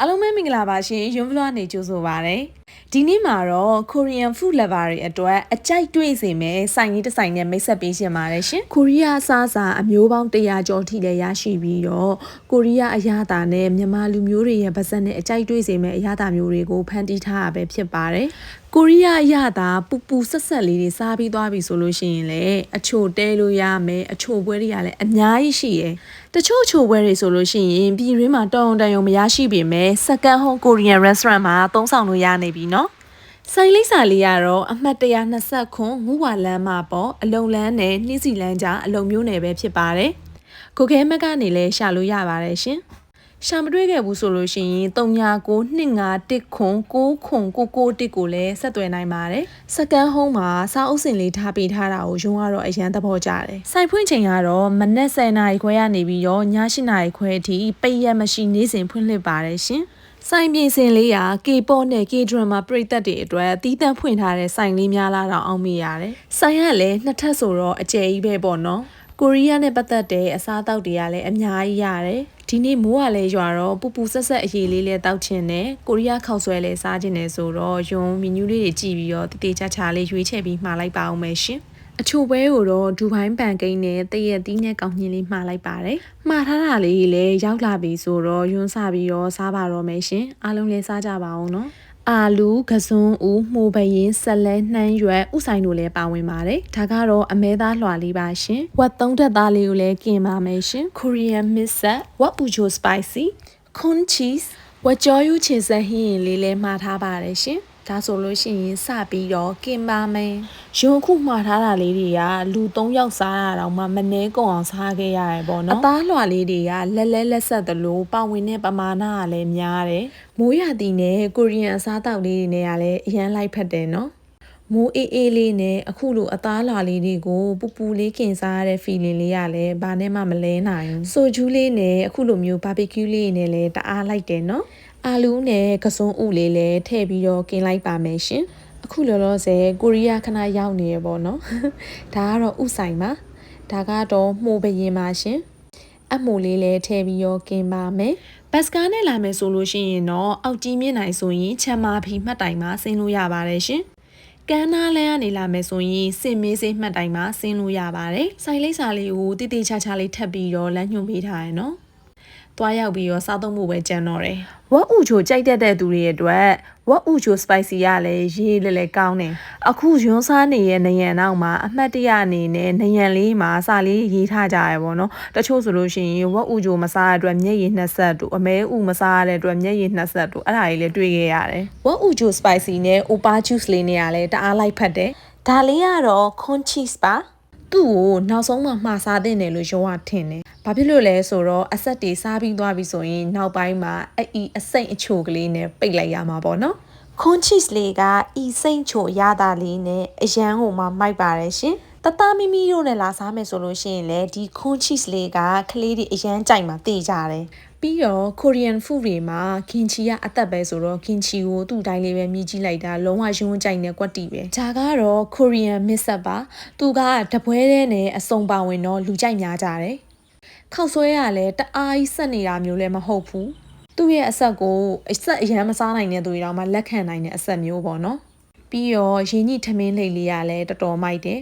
အားလုံးပဲမင်္ဂလာပါရှင်ယွန်းဗလော့နေကြိုဆိုပါရစေဒီနေ့မှာတော့ Korean food lover တွေအတွက်အကြိုက်တွေ့စေမယ်စိုင်ကြီးတစ်ဆိုင်နဲ့မိတ်ဆက်ပေးရှင်ပါတယ်ရှင်ကိုရီးယားအစားအစာအမျိုးပေါင်း100ကျော်ထိလည်းရရှိပြီးတော့ကိုရီးယားအရသာနဲ့မြန်မာလူမျိုးတွေရဲ့ဗဇက်နဲ့အကြိုက်တွေ့စေမယ်အရသာမျိုးတွေကိုဖန်တီးထားတာပဲဖြစ်ပါတယ် ကိုရီးယားရတာပူပူဆက်ဆက်လေးတွေစားပြီးသွားပြီဆိုလို့ရှိရင်လည်းအချိုတဲလို့ရမယ်အချိုပွဲတွေကလည်းအများကြီးရှိရယ်တချို့အချိုပွဲတွေဆိုလို့ရှိရင်ပြည်ရင်းမှာတောင်းတန်ရုံမရရှိပေမဲ့ Second Home Korean Restaurant မှာသုံးဆောင်လို့ရနေပြီနော်ဆိုင်လိစာလေးကတော့အမှတ်120ခွန်ငူဝါလမ်းမပေါ်အလုံလန်းနဲ့နှင်းစီလန်းကြားအလုံမျိုးနယ်ပဲဖြစ်ပါတယ်ကိုခဲမက်ကနေလဲရှာလို့ရပါတယ်ရှင်။ ရှာမတွေ့ခဲ့ဘူးဆိုလို့ရှိရင်399251ခွန်6ခွန်991ကိုလည်းဆက်သွယ်နိုင်ပါတယ်။စကန်ဟုံးမှာစာအုပ်စင်လေးထားပေးထားတာကိုရုံးကတော့အရန်သဘောကျတယ်။စိုက်ဖွင့်ချိန်ကတော့မနက်10:00နာရီခွဲကနေပြီးတော့ည8:00နာရီခွဲအထိပိတ်ရက်မရှိနေ့စဉ်ဖွင့်လှစ်ပါတယ်ရှင်။ဆိုင်ပြင်စင်လေးရာ K-pop နဲ့ K-drama ပရိသတ်တွေအတွက်တီးတန့်ဖွင့်ထားတဲ့ဆိုင်လေးများလာတော့အောင်မိရတယ်။ဆိုင်ကလည်းနှစ်ထပ်ဆိုတော့အကျယ်ကြီးပဲပေါ့နော်။ကိုရီးယားနဲ့ပတ်သက်တဲ့အစားအသောက်တွေကလည်းအများကြီးရတယ်။ ဒီနေ့မိုးကလည်းရွာတော့ပူပူဆက်ဆက်အရေးလေးလည်းတောက်ချင်တယ်။ကိုရီးယားခောက်ဆွဲလည်းစားချင်တယ်ဆိုတော့ယွန်းမီနူးလေးတွေကြည့်ပြီးတော့တည်တည်ချာချာလေးရွေးချယ်ပြီးမှာလိုက်ပါအောင်မယ်ရှင်။အချိုပွဲကိုတော့ဒူဘိုင်းပန်ကိန်းနဲ့တရက်သီးနဲ့ကောင်းညင်းလေးမှားလိုက်ပါတယ်။မှားထားတာလေးလည်းရောက်လာပြီဆိုတော့ယွန်းစားပြီးတော့စားပါတော့မယ်ရှင်။အားလုံးလည်းစားကြပါအောင်နော်။ အာလူကစွန်းဦးမှုပရင်ဆက်လဲနှမ်းရွက်ဥဆိုင်တို့လည်းပါဝင်ပါတယ်ဒါကတော့အမဲသားလွှာလေးပါရှင်ဝက်သုံးတက်သားလေးကိုလည်းกินပါမယ်ရှင် Korean missat ဝက်ပူချို spicy corn cheese ဝက်ကြောယူချင်စဟင်းရင်လေးလည်းမှာထားပါတယ်ရှင် ဒါဆိုလို့ရှိရင်စပြီးတော့ကင်ပါမယ်။ရုံခုမှာထားတာလေးတွေကလူ၃ယောက်စားရတော့မှမနှဲကုန်အောင်စားခဲ့ရတယ်ပေါ့နော်။အသားလွှာလေးတွေကလက်လဲလက်ဆက်သလိုပါဝင်တဲ့ပမာဏကလည်းများတယ်။မိုးရသည်နဲ့ကိုရီးယန်အစားအသောက်လေးတွေနဲ့ကလည်းအရန်လိုက်ဖက်တယ်နော်။မိုးအေးအေးလေးနဲ့အခုလိုအသားလွှာလေးတွေကိုပူပူလေးခင်စားရတဲ့ feeling လေးကလည်းဘာနဲ့မှမလဲနိုင်ဘူး။ဆိုဂျူးလေးနဲ့အခုလိုမျိုး barbecue လေးနဲ့လည်းတအားလိုက်တယ်နော်။ အာလူးနဲ့ကစုံဥလေးလည်းထည့်ပြီးတော့กินလိုက်ပါမယ်ရှင်အခုလောလောဆယ်ကိုရီးယားခဏရောက်နေရပေါ့နော်ဒါကတော့ဥဆိုင်ပါဒါကတော့မှုဘရင်ပါရှင်အမိုလေးလည်းထည့်ပြီးတော့กินပါမယ်ဘတ်စကားနဲ့လာမယ်ဆိုလို့ရှိရင်တော့အောက်ကြီးမြင့်နိုင်ဆိုရင်ချမ်းမာဖီမှတ်တိုင်မှာဆင်းလို့ရပါတယ်ရှင်ကန်းနာလန်းကနေလာမယ်ဆိုရင်စင်မေးစေးမှတ်တိုင်မှာဆင်းလို့ရပါတယ်။ဆိုင်လိပ်စာလေးကိုတိတိချာချာလေးထပ်ပြီးတော့လမ်းညွှန်ပေးထားရနော်။ သွားရောက်ပြီးတော့စားသုံးမှုပဲကြံတော့တယ်။ဝက်ဥချိုကြိုက်တတ်တဲ့သူတွေအတွက်ဝက်ဥချို spicy ရလည်းရေးလည်းလည်းကောင်းတယ်အခုယွန်းစားနေရဲ့နယံနောက်မှာအမှတ်တရအနေနဲ့နယံလေးမှာစာလေးရေးထားကြရပေါ့နော်တချို့ဆိုလို့ရှိရင်ဝက်ဥချိုမစားတဲ့အတွက်မျက်ရည်နှစ်ဆက်တို့အမဲဥမစားတဲ့အတွက်မျက်ရည်နှစ်ဆက်တို့အဲ့ဒါကြီးလည်းတွေ့ခဲ့ရတယ်ဝက်ဥချို spicy နဲ့ opa juice လေးနဲ့ကလည်းတအားလိုက်ဖက်တယ်ဒါလေးကတော့ corn cheese ပါသူ့ကိုနောက်ဆုံးမှမှာစားတဲ့နယ်လို့ရောကထင်တယ်။ ဘာဖြစ်လို့လဲဆိုတော့အဆက်တွေစားပြီးသွားပြီဆိုရင်နောက်ပိုင်းမှာအဲ့ဤအစိမ့်အချိုကလေးနဲ့ပိတ်လိုက်ရမှာပေါ့နော်။ခွန်ချစ်လေးကဤစိမ့်ချိုရတာလေးနဲ့အရန်ဟိုမှာမိုက်ပါတယ်ရှင်။တသားမိမိတို့နဲ့လာစားမယ်ဆိုလို့ရှိရင်လေဒီခွန်ချစ်လေးကကလေးတွေအရန်ကြိုက်မှာတည်ကြတယ်။ပြီးတော့ Korean food တွေမှာကင်ချီကအသက်ပဲဆိုတော့ကင်ချီကိုသူ့တိုင်းလေးပဲမြည်ကြည့်လိုက်တာလုံးဝယွန်းကြိုက်နေကွက်တီပဲဒါကတော့ Korean missat ပါသူကတပွဲတဲ့နဲ့အစုံပါဝင်တော့လူကြိုက်များကြတယ် ခောက်ဆွဲရလဲတအားကြီးဆက်နေတာမျိုးလည်းမဟုတ်ဘူးသူ့ရဲ့အဆက်ကိုအဆက်အရန်မစားနိုင်တဲ့သူတွေတော့မှလက်ခံနိုင်တဲ့အဆက်မျိုးပေါ့နော်ပြီးတော့ရင်းညိထမင်းလိတ်လေးကလည်းတော်တော်မိုက်တယ်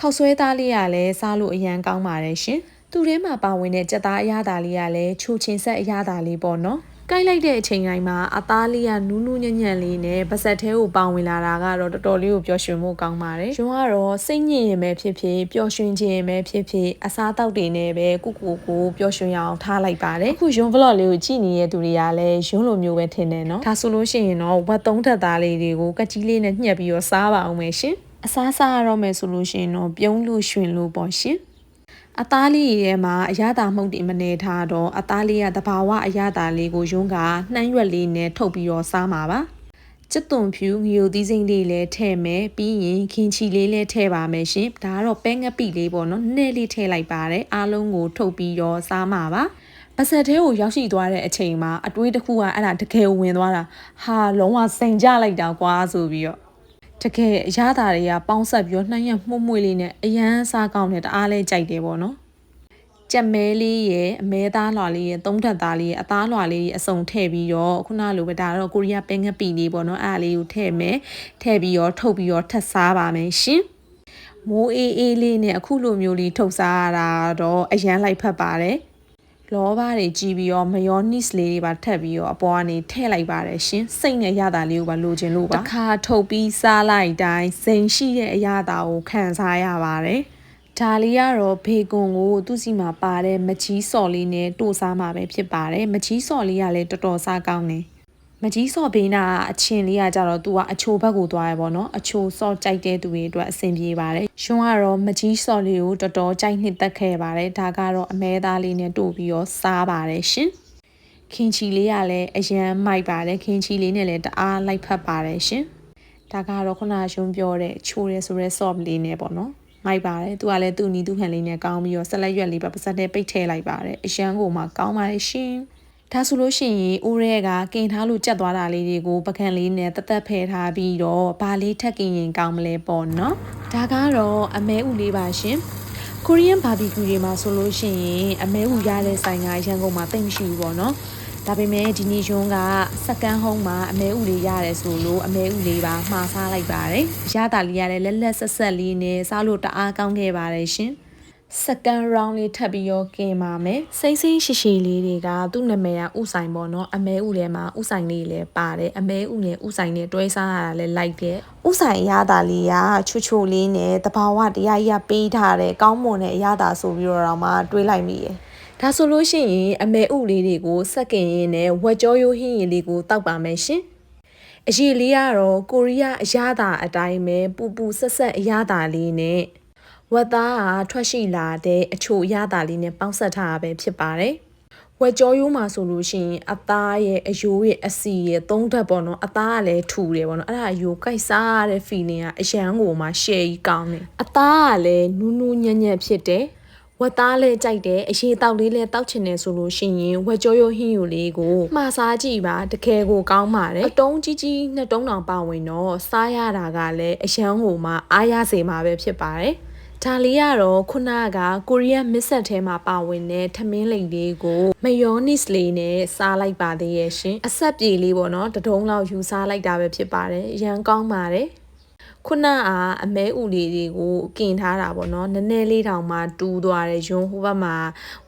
ခောက်ဆွဲသားလေးကလည်းစားလို့အရန်ကောင်းပါတယ်ရှင်သူထဲမှာပါဝင်တဲ့ကြက်သားအရသာလေးကလည်းချိုချင်ဆက်အရသာလေးပေါ့နော် ကိုက်လိုက်တဲ့အချိန်တိုင်းမှာအသားလေးကနူးနူးညံ့ညံ့လေးနဲ့ပါဆက်သေးကိုပေါင်ဝင်လာတာကတော့တော်တော်လေးကိုပျော်ရွှင်ဖို့ကောင်းပါတယ်။ကျွန်တော်ကတော့စိတ်ညစ်ရင်ပဲဖြစ်ဖြစ်ပျော်ရွှင်ခြင်းပဲဖြစ်ဖြစ်အစားတောက်တွေနဲ့ပဲကုကူကိုပျော်ရွှင်အောင်ထားလိုက်ပါတယ်။အခုရုံ vlog လေးကိုကြည့်နေတဲ့သူတွေကလည်းရုံလိုမျိုးပဲထင်တယ်နော်။ဒါဆိုလို့ရှိရင်တော့ဝတ်သုံးထက်သားလေးတွေကိုကကြီးလေးနဲ့ညှက်ပြီးတော့စားပါအောင်မယ်ရှင်။အစားစားရတော့မယ်ဆိုလို့ရှိရင်တော့ပြုံးလို့ရွှင်လို့ပေါ့ရှင်။ အသားလေးရဲ့မှာအရသာမှုန့်တွေမနေထားတော့အသားလေးကတဘာဝအရသာလေးကိုယုံကနှမ်းရွက်လေးနဲ့ထုတ်ပြီးတော့စားမှာပါကျက်သွန်ဖြူငရုတ်သီးစိမ့်လေးလည်းထည့်မယ်ပြီးရင်ခင်ချီလေးလည်းထည့်ပါမယ်ရှင်ဒါကတော့ပဲငပိလေးပေါ့နော်နည်းလေးထည့်လိုက်ပါတယ်အားလုံးကိုထုတ်ပြီးတော့စားမှာပါပါဆက်သေးကိုရောက်ရှိသွားတဲ့အချိန်မှာအတွေးတစ်ခုကအဲ့ဒါတကယ်ဝင်သွားတာဟာလုံးဝစိန်ကြလိုက်တာကွာဆိုပြီးတော့ တကယ်အရသာတွေကပေါင်းဆက်ပြီးတော့နှမ်းရမှု့မှု့လေးနဲ့အရန်စားကောင်းတဲ့တအားလဲကြိုက်တယ်ပေါ့နော်ကြက်မဲလေးရဲ့အမဲသားလွာလေးရဲ့သုံးထပ်သားလေးရဲ့အသားလွာလေးရဲ့အစုံထည့်ပြီးတော့ခုနလိုပဲဒါတော့ကိုရီးယားပင်ငပီလေးပေါ့နော်အဲ့ဒါလေးကိုထည့်မယ်ထည့်ပြီးတော့ထုတ်ပြီးတော့ထပ်စားပါမယ်ရှင်မိုးအေးအေးလေးနဲ့အခုလိုမျိုးလေးထုတ်စားရတာတော့အရန်လိုက်ဖက်ပါတယ် လောဘတွေကြီးပြီးတော့မယောနစ်လေးတွေပါထပ်ပြီးတော့အပေါ်ကနေထည့်လိုက်ပါတယ်ရှင်စိတ်နဲ့ရတာလေးကိုပါလိုချင်လို့ပါတစ်ခါထုတ်ပြီးစားလိုက်တိုင်းစိန်ရှိတဲ့အရသာကိုခံစားရပါတယ်ဒါလေးကတော့ဘေကွန်ကိုသူ့စီမှာပါတဲ့မချီးစော်လေးနဲ့တို့စားမှာပဲဖြစ်ပါတယ်မချီးစော်လေးကလည်းတော်တော်စားကောင်းတယ် မကြီးစော့ဘေးနာအချင်းလေးကကြတော့ तू ကအချိုဘက်ကိုသွားရပေါ့နော်အချိုစော့ကြိုက်တဲ့သူတွေအတွက်အဆင်ပြေပါတယ်ရှင်ကတော့မကြီးစော့လေးကိုတော်တော်ကြိုက်နှစ်သက်ခဲ့ပါတယ်ဒါကတော့အမဲသားလေးနဲ့တို့ပြီးတော့စားပါတယ်ရှင်ခင်ချီလေးကလည်းအရန်မိုက်ပါတယ်ခင်ချီလေးနဲ့လည်းတအားလိုက်ဖက်ပါတယ်ရှင်ဒါကတော့ခုနရုံးပြောတဲ့ချိုးရဲဆိုရဲ soft လေးနဲ့ပေါ့နော်မိုက်ပါတယ်သူကလည်းသူ့နီးသူ့ဟန်လေးနဲ့ကောင်းပြီးတော့ဆက်လက်ရွက်လေးပါပါစက်တဲ့ပိတ်ထည့်လိုက်ပါတယ်အရန်ကိုမှကောင်းပါတယ်ရှင် ဒါဆိုလို့ရှိရင်အိုးရဲကကင်ထားလို့ကြက်သွားတာလေးတွေကိုပကံလေးနဲ့တသက်ဖယ်ထားပြီးတော့ဘာလေးထက်ကင်ရင်ကောင်းမလဲပေါ့နော်ဒါကတော့အမဲဥလေးပါရှင်ကိုရီးယန်ဘာဘီကျူတွေမှာဆိုလို့ရှိရင်အမဲဥရတဲ့ဆိုင်ကရန်ကုန်မှာတိတ်မရှိဘူးပေါ့နော်ဒါပေမဲ့ဒီနေ့ရုံးကစကန်ဟုံးမှာအမဲဥလေးရတယ်ဆိုလို့အမဲဥလေးပါမှားစားလိုက်ပါတယ်ရတာလေးရတယ်လက်လက်ဆက်ဆက်လေးနဲ့စားလို့တအားကောင်းခဲ့ပါတယ်ရှင် second round လေးထပ်ပြီးရောကင်ပါမယ်စိမ့်စိမ့်ရှိရှိလေးတွေကသူ့နာမည်ကဥဆိုင်ပေါ့နော်အမဲဥထဲမှာဥဆိုင်လေးလည်းပါတယ်အမဲဥနဲ့ဥဆိုင်နဲ့တွဲစားရတာလည်းလိုက်တယ်ဥဆိုင်အရသာလေးကချူချူလေးနဲ့တဘာဝတရားကြီးပေးထားတဲ့ကောင်းမွန်တဲ့အရသာဆိုပြီးတော့မှတွေးလိုက်မိရယ်ဒါဆိုလို့ရှိရင်အမဲဥလေးတွေကိုစက်ကင်ရင်းနဲ့ဝက်ကြောရိုးဟင်းရည်လေးကိုတောက်ပါမယ်ရှင်အရေးလေးကတော့ကိုရီးယားအရသာအတိုင်းပဲပူပူဆက်ဆက်အရသာလေးနဲ့ ဝက်သားကထွက်ရှိလာတဲ့အချို့ရတာလေးနဲ့ပေါင်းဆက်ထားတာပဲဖြစ်ပါတယ်။ဝက်ကြောရိုးမှာဆိုလို့ရှိရင်အသားရဲ့အယိုးရဲ့အစီရဲ့သုံးဓာတ်ပေါ့နော်အသားကလည်းထူတယ်ပေါ့နော်အဲ့ဒါအယိုးကိုက်စားတဲ့ feeling ကအရန်ကိုမှ share ကြီးကောင်းတယ်။အသားကလည်းနူးနူးညံ့ညံ့ဖြစ်တယ်။ဝက်သားလည်းကြိုက်တယ်အရေးတောက်လေးလည်းတောက်ချင်တယ်ဆိုလို့ရှိရင်ဝက်ကြောရိုးဟင်းယူလေးကိုမှားစားကြည့်ပါတကယ်ကိုကောင်းပါတယ်အတုံးကြီးကြီးနှစ်တုံးတောင်ပါဝင်တော့စားရတာကလည်းအရန်ကိုမှအားရစေမှာပဲဖြစ်ပါတယ် ဒါလေးကတော့ခုနကကိုရီးယားမစ်ဆက်ထဲမှာပါဝင်တဲ့ထမင်းလိမ်လေးကိုမယောနစ်လေးနဲ့စားလိုက်ပါသေးရဲ့ရှင်အဆက်ပြေလေးပေါ့နော်တဒုံလောက်ယူစားလိုက်တာပဲဖြစ်ပါတယ်ရန်ကောင်းပါတယ် ခုနကအမဲဥလေးတွေကိုကင်ထားတာပေါ့နော်နည်းနည်းလေးတောင်မှတူးသွားတယ်ယွန်းဟိုဘက်မှာ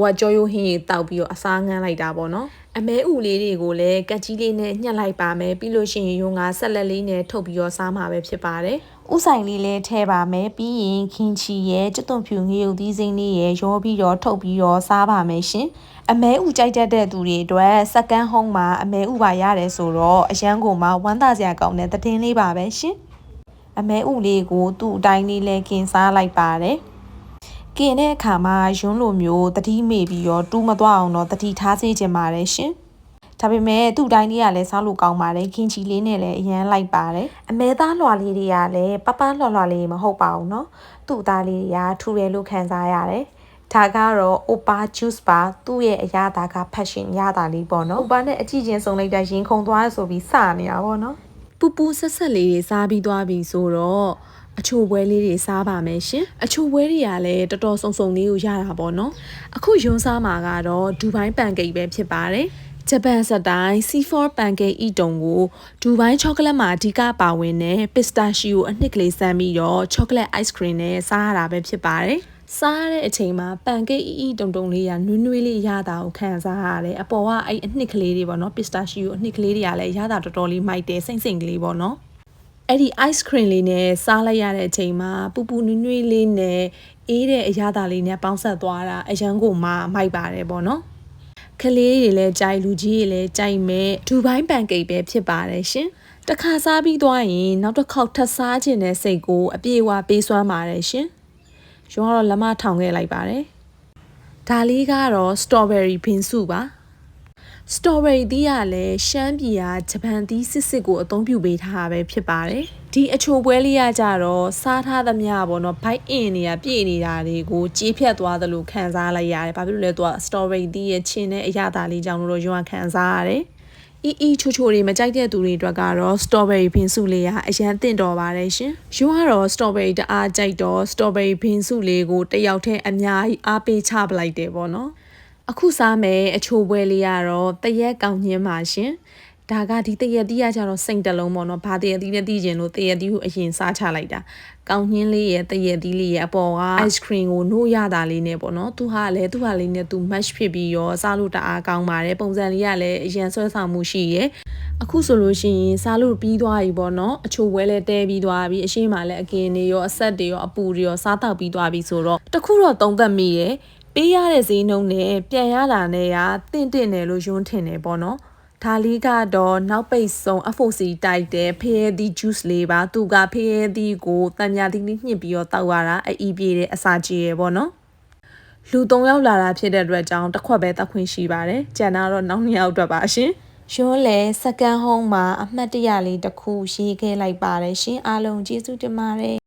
ဝါကြောရိုးဟင်းရေတောက်ပြီးတော့အစားငန်းလိုက်တာပေါ့နော်အမဲဥလေးတွေကိုလည်းကက်ကြီးလေးနဲ့ညှက်လိုက်ပါမယ်ပြီးလို့ရှိရင်ယွန်းကဆက်လက်လေးနဲ့ထုတ်ပြီးတော့စားမှာပဲဖြစ်ပါတယ်ဥဆိုင်လေးလည်းထဲပါမယ်ပြီးရင်ခင်ချီရဲ့ကျွတ်သွန်ဖြူငရုတ်သီးစိမ့်လေးရဲ့ရောပြီးတော့ထုတ်ပြီးတော့စားပါမယ်ရှင်အမဲဥကြိုက်တတ်တဲ့သူတွေအတွက်စကန်ဟုံးမှာအမဲဥပါရတယ်ဆိုတော့အရန်ကိုမှဝမ်းသာစရာကောင်းတဲ့သတင်းလေးပါပဲရှင် အမဲဥလေးကိုသူ့အတိုင်းလေးလဲကင်စားလိုက်ပါတယ်ကင်တဲ့အခါမှာယွန်းလိုမျိုးတတိမေပြီးတော့တူးမသွားအောင်တော့တတိထားစေချင်ပါတယ်ရှင်ဒါပေမဲ့သူ့တိုင်းလေးကလည်းစားလို့ကောင်းပါတယ်ခင်ချီလေးနဲ့လည်းအရန်လိုက်ပါတယ်အမဲသားလွှာလေးတွေကလည်းပပလွှာလွှာလေးမဟုတ်ပါဘူးเนาะသူ့သားလေးတွေကထူတယ်လို့ခံစားရတယ်ဒါကတော့ Opa Juice ပါသူ့ရဲ့အရသာက passion ရတာလေးပေါ့နော်။ Opa နဲ့အကြည့်ချင်းစုံလိုက်တဲ့ရင်ခုန်သွားဆိုပြီးစနေတာပေါ့နော်။ ပူပူဆက်ဆက်လေးတွေစားပြီးသွားပြီဆိုတော့အချိုပွဲလေးတွေစားပါမယ်ရှင်အချိုပွဲတွေကလည်းတော်တော်စုံစုံလေးကိုရတာပေါ့နော်အခုယွန်းစားမှာကတော့ဒူဘိုင်းပန်ကိတ်ပဲဖြစ်ပါတယ်ဂျပန်စတိုင်း C4 pancake ဤတုံကိုဒူဘိုင်းချောကလက်မှာအဓိကပါဝင်တဲ့ပစ္စတာရှီယိုအနှစ်ကလေးစမ်းပြီးတော့ချောကလက် ice cream နဲ့စားရတာပဲဖြစ်ပါတယ်။ စားရတဲ့အချိန်မှာပန်ကိတ်အီတုံတုံလေးကနွေးနွေးလေးရတာကိုခံစားရတယ်။အပေါ်ကအဲ့အနှစ်ကလေးတွေပေါ့နော်ပစ္စတာရှီယိုအနှစ်ကလေးတွေကလည်းရတာတော်တော်လေးမိုက်တယ်စိမ့်စိမ့်ကလေးပေါ့နော်။အဲ့ဒီ ice cream လေးနဲ့စားလိုက်ရတဲ့အချိန်မှာပူပူနွေးနွေးလေးနဲ့အေးတဲ့အရာသာလေးနဲ့ပေါင်းဆက်သွားတာအရန်ကိုမှမိုက်ပါတယ်ပေါ့နော်။ကလေးတွေလည်းကြိုက်လူကြီးတွေလည်းကြိုက်မဲ့ဒူဘိုင်းပန်ကိတ်ပဲဖြစ်ပါတယ်ရှင်တခါစားပြီးသွားရင်နောက်တစ်ခေါက်ထပ်စားခြင်းတဲ့စိတ်ကိုအပြေအဝပေးစွမ်းပါတယ်ရှင် ရုံးကတော့လက်မထောင်ခဲ့လိုက်ပါတယ်ဒါလေးကတော့ strawberry ဘင်စုပါ strawberry သီးကလည်းရှမ်းပြည်ကဂျပန်သီးစစ်စစ်ကိုအသုံးပြုပေးထားတာပဲဖြစ်ပါတယ်ဒီအချိုပွဲလေးကကြတော့စားထားသမျှပေါ့နော်ဘိုက်အင်နေတာပြည့်နေတာတွေကိုကြေးဖြတ်သွားသလိုခံစားလိုက်ရတယ်ဘာဖြစ်လို့လဲသူက strawberry သီးရဲ့ချင်းတဲ့အရသာလေးကြောင့်လို့ရုံးခံစားရတယ် အီအီချိုချိုတွေမကြိုက်တဲ့သူတွေအတွက်ကတော့ strawberry ဘင်းစုလေးကအရန်သင့်တော်ပါတယ်ရှင်။ယူကတော့ strawberry တအားကြိုက်တော့ strawberry ဘင်းစုလေးကိုတစ်ယောက်တည်းအများကြီးအားပေးချပလိုက်တယ်ပေါ့နော်။အခုစားမယ်အချိုပွဲလေးကတော့တရက်ကောင်းညင်းပါရှင်။ ဒါကဒီတရက်တီးရကြတော့စိတ်တလုံးပေါ့နော်။ဘာတရက်တီးနဲ့တီးကျင်လို့တရက်တီးကိုအရင်စားချလိုက်တာ။ကောင်းညင်းလေးရဲ့တရက်တီးလေးရဲ့အပေါ်က ice cream ကိုနှိုးရတာလေးနဲ့ပေါ့နော်။သူဟာလည်းသူဟာလေးနဲ့သူ match ဖြစ်ပြီးရောစားလို့တအားကောင်းပါတယ်။ပုံစံလေးကလည်းအရင်ဆွဲဆောင်မှုရှိရဲ့။အခုဆိုလို့ရှိရင်စားလို့ပြီးသွားပြီပေါ့နော်။အချိုဝဲလည်းတဲပြီးသွားပြီ။အရှိမလည်းအကင်တွေရောအဆက်တွေရောအပူတွေရောစားတော့ပြီးသွားပြီဆိုတော့တခုတော့သုံးသက်မိရဲ့။ပေးရတဲ့ဈေးနှုန်းနဲ့ပြန်ရတာနဲ့ကတင့်တင့်တယ်လို့ယွန်းထင်တယ်ပေါ့နော်။ ဒါလေးကတော့နောက်ပိတ်ဆုံး FOC တိုက်တဲ့ဖရဲသီး juice လေးပါသူကဖရဲသီးကိုတန်ညာသီးလေးညှစ်ပြီးတော့တောက်ရတာအအီးပြေတဲ့အစာကြီးရယ်ပေါ့နော်လူ၃ယောက်လာတာဖြစ်တဲ့အတွက်ကြောင့်တစ်ခွက်ပဲတက်ခွင့်ရှိပါတယ်ကျန်တာတော့နောက်နှစ်ယောက်အတွက်ပါရှင်ရွှန်းလေစကန်ဟုံးမှာအမှတ်တရလေးတစ်ခုရေးခဲ့လိုက်ပါတယ်ရှင်အားလုံးကျေးဇူးတင်ပါတယ်